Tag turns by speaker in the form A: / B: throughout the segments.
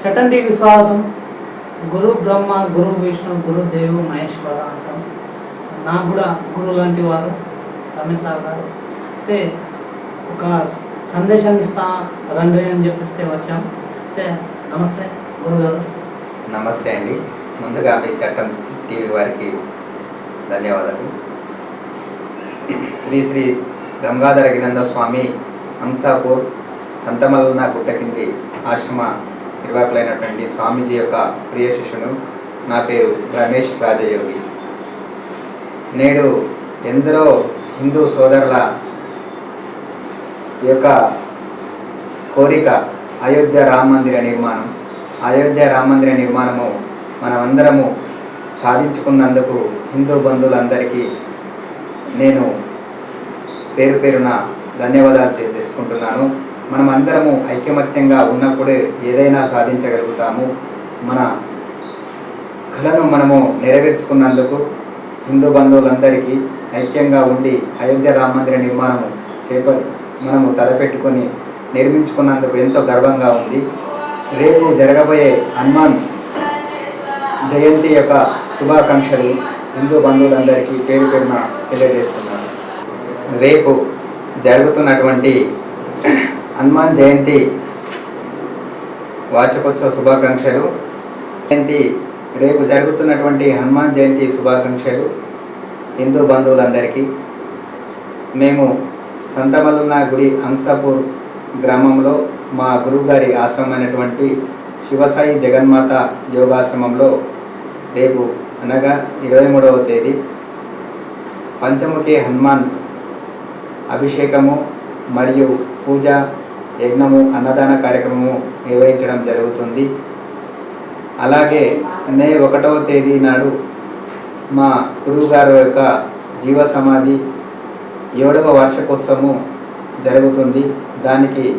A: చట్టం టీవీ స్వాగతం. గురు బ్రహ్మ గురు విష్ణు గురు దేవు మహేశ్వర అంటాం. నాకు కూడా గురువు లాంటి వారు రమేష్ సార్ గారు. అయితే ఒక సందేశాన్ని ఇస్తా రండి అని చెప్పిస్తే వచ్చాం. అయితే నమస్తే గురుగారు
B: నమస్తే అండి. ముందుగా మీ చట్టం టీవీ వారికి ధన్యవాదాలు. శ్రీ శ్రీ గంగాధర స్వామి హంసాపూర్ సంతమల్లన గుట్ట కింది ఆశ్రమ నిర్వాహకులైనటువంటి స్వామీజీ యొక్క ప్రియ శిష్యుడు. నా పేరు రమేష్ రాజయోగి. నేడు ఎందరో హిందూ సోదరుల యొక్క కోరిక అయోధ్య రామ మందిర నిర్మాణం. అయోధ్య రామ మందిర నిర్మాణము మనమందరము సాధించుకున్నందుకు హిందూ బంధువులందరికీ నేను పేరు పేరున ధన్యవాదాలు చేసుకుంటున్నాను తెలుసుకుంటున్నాను. మనం అందరము ఐకమత్యంగా ఉన్నప్పుడే ఏదైనా సాధించగలుగుతాము. మన కళను మనము నెరవేర్చుకున్నందుకు హిందూ బంధువులందరికీ ఐక్యంగా ఉండి అయోధ్య రామ మందిర నిర్మాణము చేప మనము తలపెట్టుకొని నిర్మించుకున్నందుకు ఎంతో గర్వంగా ఉంది. రేపు జరగబోయే హనుమాన్ జయంతి యొక్క శుభాకాంక్షలు హిందూ బంధువులందరికీ పేరు పేరున తెలియజేస్తున్నాను. రేపు జరుగుతున్నటువంటి హనుమాన్ జయంతి వార్షికోత్సవ శుభాకాంక్షలు. జయంతి రేపు జరుగుతున్నటువంటి హనుమాన్ జయంతి శుభాకాంక్షలు హిందూ బంధువులందరికీ. మేము సంతమల్లన గుడి అంసాపూర్ గ్రామంలో మా గురువుగారి ఆశ్రమమైనటువంటి శివసాయి జగన్మాత యోగాశ్రమంలో రేపు అనగా ఇరవై మూడవ తేదీ పంచముఖి హనుమాన్ అభిషేకము మరియు పూజ యజ్ఞము అన్నదాన కార్యక్రమము నిర్వహించడం జరుగుతుంది. అలాగే మే ఒకటవ తేదీ నాడు మా గురువుగారు యొక్క జీవ సమాధి ఏడవ వార్షికోత్సవము జరుగుతుంది. దానికి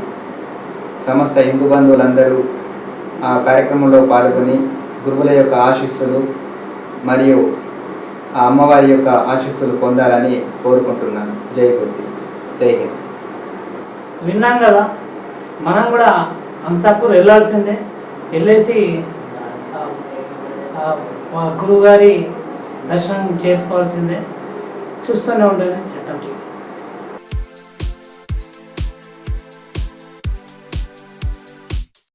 B: సమస్త హిందూ బంధువులందరూ ఆ కార్యక్రమంలో పాల్గొని గురువుల యొక్క ఆశీస్సులు మరియు ఆ అమ్మవారి యొక్క ఆశీస్సులు పొందాలని కోరుకుంటున్నాను. జై గుర్తి జై హింద్.
A: విన్నాం కదా? మనం కూడా హంసాపూర్ వెళ్ళాల్సిందే. వెళ్ళేసి గురువుగారి దర్శనం చేసుకోవాల్సిందే. చూస్తూనే ఉంటుంది చట్టం టీవీ.